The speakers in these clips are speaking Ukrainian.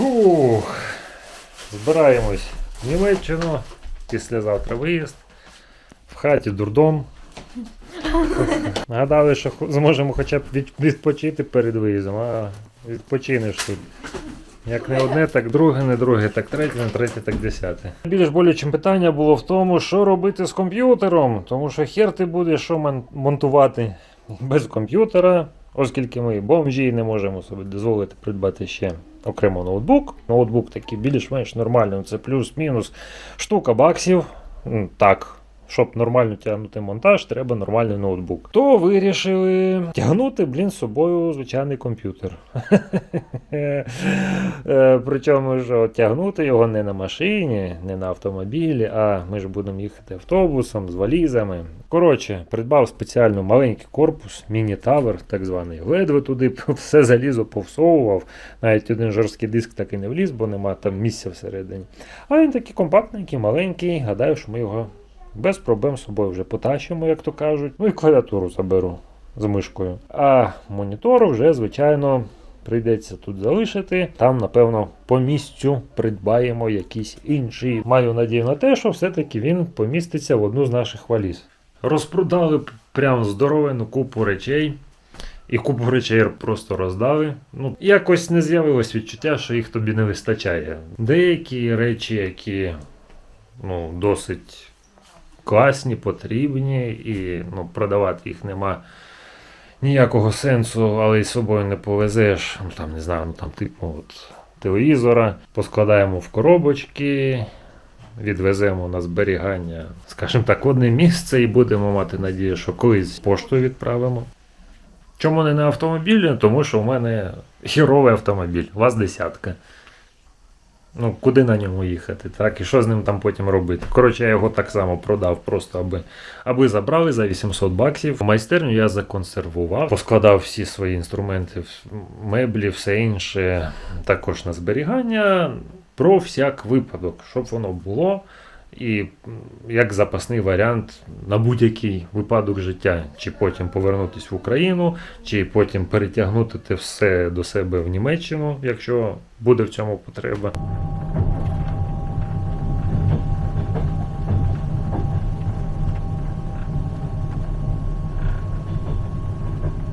Фух. Збираємось в Німеччину. Післязавтра виїзд. В хаті дурдом. Нагадали, що зможемо хоча б відпочити перед виїздом, а відпочинеш тут. Як не одне, так друге, не друге, так третє, не третє, так десяте. Більш болючим питання було в тому, що робити з комп'ютером, тому що хер ти будеш що монтувати без комп'ютера, оскільки ми бомжі і не можемо собі дозволити придбати ще окремо ноутбук. Ноутбук такий більш-менш нормальний, це плюс-мінус штука баксів. Так, щоб нормально тягнути монтаж, треба нормальний ноутбук. То вирішили тягнути, блін, з собою звичайний комп'ютер. Е, Причому що тягнути його не на машині, не на автомобілі, а ми ж будемо їхати автобусом з валізами. Коротше, придбав спеціально маленький корпус, міні-тавер, так званий. Ледве туди все залізо повсовував. Навіть один жорсткий диск так і не вліз, бо нема там місця всередині. А він такий компактненький, маленький. Гадаю, що ми його без проблем з собою вже потащимо, як то кажуть. Ну і клавіатуру заберу з мишкою. А монітор вже, звичайно, прийдеться тут залишити. Там, напевно, по місцю придбаємо якийсь інший. Маю надію на те, що все-таки він поміститься в одну з наших валіз. Розпродали прям здоровену купу речей. І купу речей просто роздали. Ну, якось не з'явилось відчуття, що їх тобі не вистачає. Деякі речі, які ну, досить класні, потрібні, і ну, продавати їх нема ніякого сенсу, але й з собою не повезеш. Ну, там, не знаю, ну, там, типу, от, телевізора, поскладаємо в коробочки, відвеземо на зберігання, скажімо так, одне місце і будемо мати надію, що колись поштою відправимо. Чому не на автомобілі? Тому що в мене хіровий автомобіль, вас десятка. Ну, куди на ньому їхати, так? І що з ним там потім робити? Коротше, я його так само продав, просто аби, аби забрали за 800 баксів. Майстерню я законсервував, поскладав всі свої інструменти, меблі, все інше, також на зберігання. Про всяк випадок, щоб воно було. І як запасний варіант на будь-який випадок життя, чи потім повернутися в Україну, чи потім перетягнути те все до себе в Німеччину, якщо буде в цьому потреба.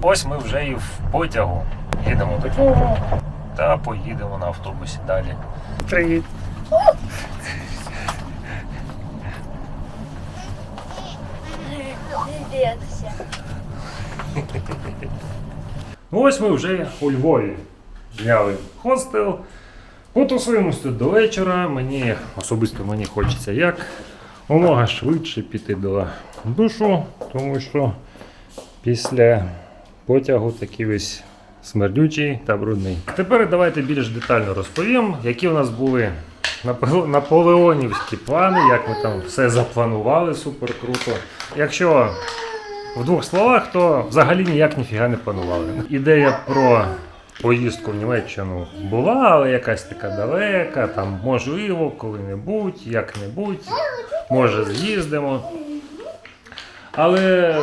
Ось ми вже і в потягу. Їдемо до додому та поїдемо на автобусі далі. Привіт! Привет всем. Ну, Ось ми вже у Львові зняли хостел. Потусуємось тут до вечора. Мені особисто мені хочеться як умога швидше піти до душу, тому що після потягу такий весь смердючий та брудний. Тепер давайте більш детально розповім, які у нас були наполеонівські плани, як ми там все запланували, супер круто. Якщо в двох словах, то взагалі ніяк ніфіга не планували. Ідея про поїздку в Німеччину була, але якась така далека, там можливо, коли-небудь, як-небудь, може з'їздимо. Але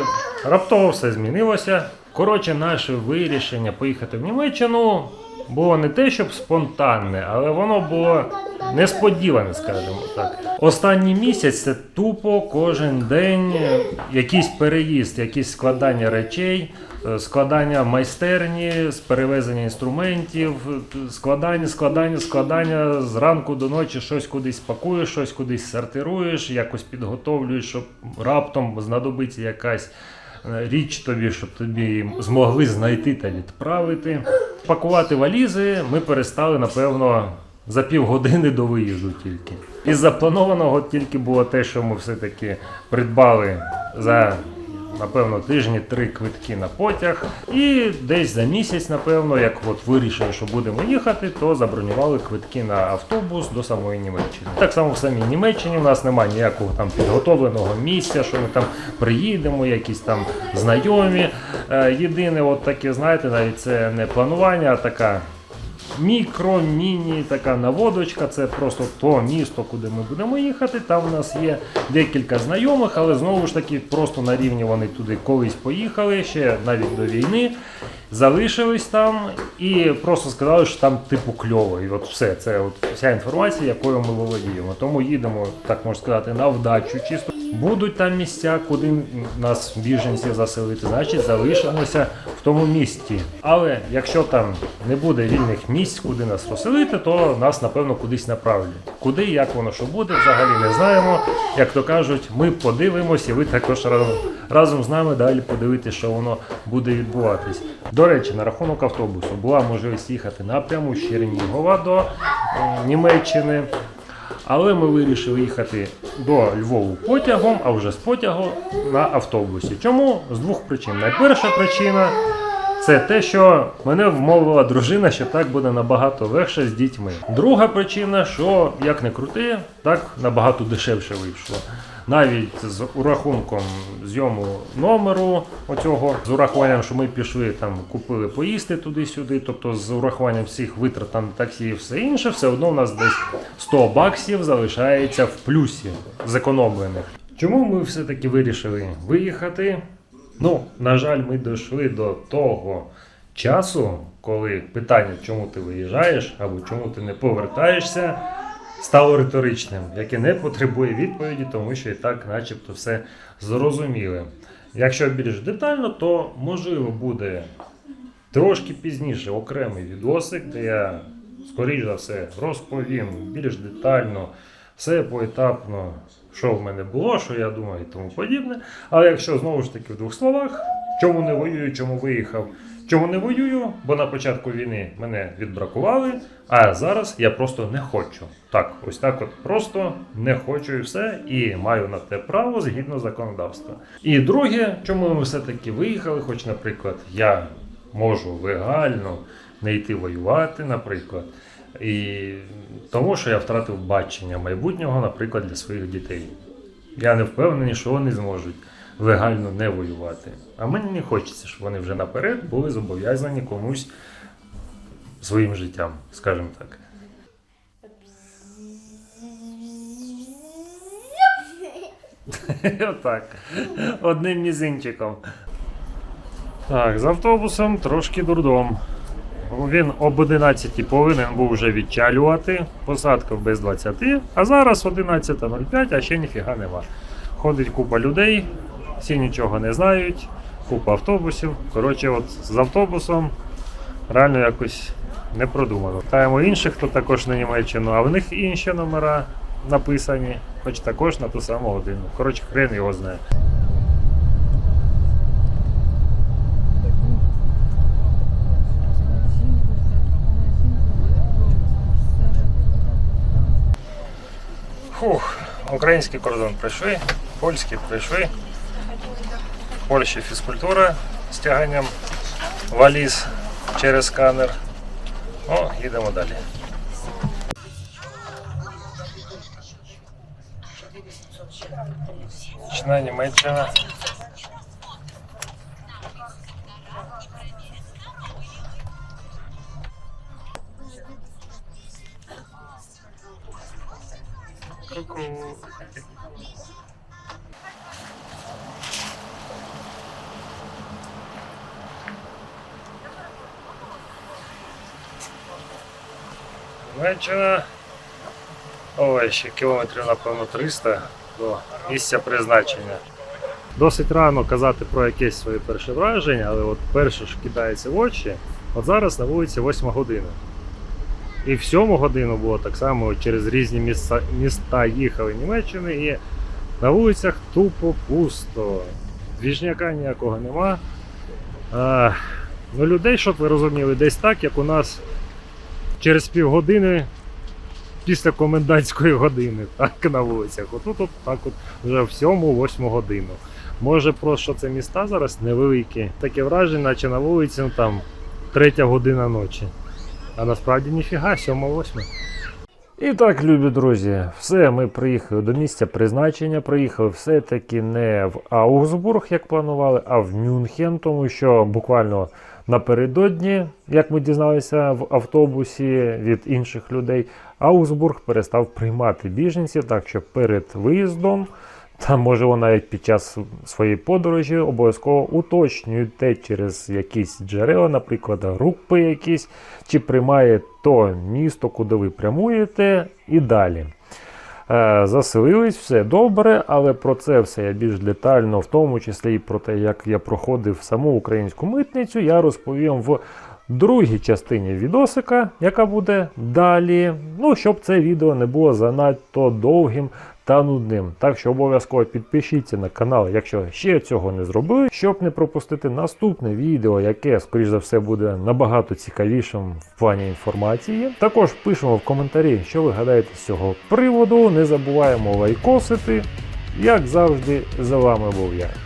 раптово все змінилося. Коротше, наше вирішення поїхати в Німеччину було не те, щоб спонтанне, але воно було несподіване, скажімо так. Останній місяць це тупо кожен день якийсь переїзд, якісь складання речей, е, складання майстерні, з перевезення інструментів, е, складання, складання, складання зранку до ночі щось кудись пакуєш, щось кудись сортируєш, якось підготовлюєш, щоб раптом знадобиться якась е, річ тобі, щоб тобі змогли знайти та відправити. Пакувати валізи ми перестали, напевно, за півгодини до виїзду тільки. Із запланованого тільки було те, що ми все-таки придбали за. Напевно, тижні три квитки на потяг, і десь за місяць, напевно, як от вирішили, що будемо їхати, то забронювали квитки на автобус до самої Німеччини. Так само в самій Німеччині у нас немає ніякого там підготовленого місця, що ми там приїдемо, якісь там знайомі. Е, Єдине, от таке, знаєте, навіть це не планування, а така мікро, міні така наводочка. Це просто то місто, куди ми будемо їхати. Там у нас є декілька знайомих, але знову ж таки, просто на рівні вони туди колись поїхали, ще навіть до війни. Залишились там і просто сказали, що там типу кльово. І от все, це от вся інформація, якою ми володіємо. Тому їдемо, так можна сказати, на вдачу чисто. Будуть там місця, куди нас біженців заселити, значить залишимося в тому місті. Але якщо там не буде вільних місць, куди нас розселити, то нас напевно кудись направлять. Куди, як воно що буде, взагалі не знаємо. Як то кажуть, ми подивимось, і ви також разом, разом з нами далі подивитися, що воно буде відбуватись. До речі, на рахунок автобусу була можливість їхати напряму з Чернігова до Німеччини. Але ми вирішили їхати до Львову потягом, а вже з потягу на автобусі. Чому? З двох причин. Найперша причина це те, що мене вмовила дружина, що так буде набагато легше з дітьми. Друга причина, що як не крути, так набагато дешевше вийшло. Навіть з урахунком зйому номеру оцього, з урахуванням, що ми пішли там, купили поїсти туди-сюди, тобто з урахуванням всіх витрат там таксі і все інше, все одно у нас десь 100 баксів залишається в плюсі зекономлених. Чому ми все-таки вирішили виїхати? Ну, на жаль, ми дійшли до того часу, коли питання, чому ти виїжджаєш або чому ти не повертаєшся, стало риторичним, яке не потребує відповіді, тому що і так, начебто, все зрозуміле. Якщо більш детально, то можливо буде трошки пізніше окремий відосик, де я, скоріш за все, розповім більш детально, все поетапно, що в мене було, що я думаю і тому подібне. Але якщо знову ж таки в двох словах, чому не воюю, чому виїхав, чому не воюю, бо на початку війни мене відбракували, а зараз я просто не хочу. Так, ось так от просто не хочу і все, і маю на те право згідно законодавства. І друге, чому ми все-таки виїхали, хоч, наприклад, я можу легально не йти воювати, наприклад. І тому, що я втратив бачення майбутнього, наприклад, для своїх дітей. Я не впевнений, що вони зможуть легально не воювати. А мені не хочеться, щоб вони вже наперед були зобов'язані комусь своїм життям, скажімо так. Отак. Одним мізинчиком. Так, з автобусом трошки дурдом. Він об 11 повинен був вже відчалювати. Посадка без 20, а зараз 11.05, а ще ніфіга нема. Ходить купа людей, всі нічого не знають, купа автобусів. Коротше, от з автобусом реально якось не продумано. Питаємо інших, хто також на Німеччину, а в них інші номера написані, хоч також на ту саму годину. Коротше, хрен його знає. Український кордон пройшли, польський пройшли. В Польщі фізкультура з тяганням валіз через сканер. О, їдемо далі. Нічна Німеччина. Ку-ку. Німеччина. Ой, ще кілометрів, напевно, 300 до місця призначення. Досить рано казати про якесь своє перше враження, але от перше ж кидається в очі. От зараз на вулиці 8 година. І в 7 годину було так само через різні міста, міста їхали Німеччини, і на вулицях тупо пусто. Двіжняка ніякого нема. А, ну, людей, щоб ви розуміли, десь так, як у нас через півгодини після комендантської години, так на вулицях. Отут от так от вже в 7-8 годину. Може просто це міста зараз невеликі. Таке враження, наче на вулиці ну, там третя година ночі. А насправді ніфіга, 7-8. І так, любі друзі, все, ми приїхали до місця призначення. Приїхали все-таки не в Аугсбург, як планували, а в Мюнхен, тому що буквально напередодні, як ми дізналися в автобусі від інших людей, Аугсбург перестав приймати біженців, так що перед виїздом Та можливо навіть під час своєї подорожі обов'язково уточнюйте через якісь джерела, наприклад, групи якісь, чи приймає то місто, куди ви прямуєте, і далі. Е, Заселились, все добре, але про це все я більш детально, в тому числі і про те, як я проходив саму українську митницю, я розповім в другій частині відосика, яка буде далі. Ну, щоб це відео не було занадто довгим та нудним. Так що обов'язково підпишіться на канал, якщо ще цього не зробили, щоб не пропустити наступне відео, яке, скоріш за все, буде набагато цікавішим в плані інформації. Також пишемо в коментарі, що ви гадаєте з цього приводу. Не забуваємо лайкосити. Як завжди, за вами був я.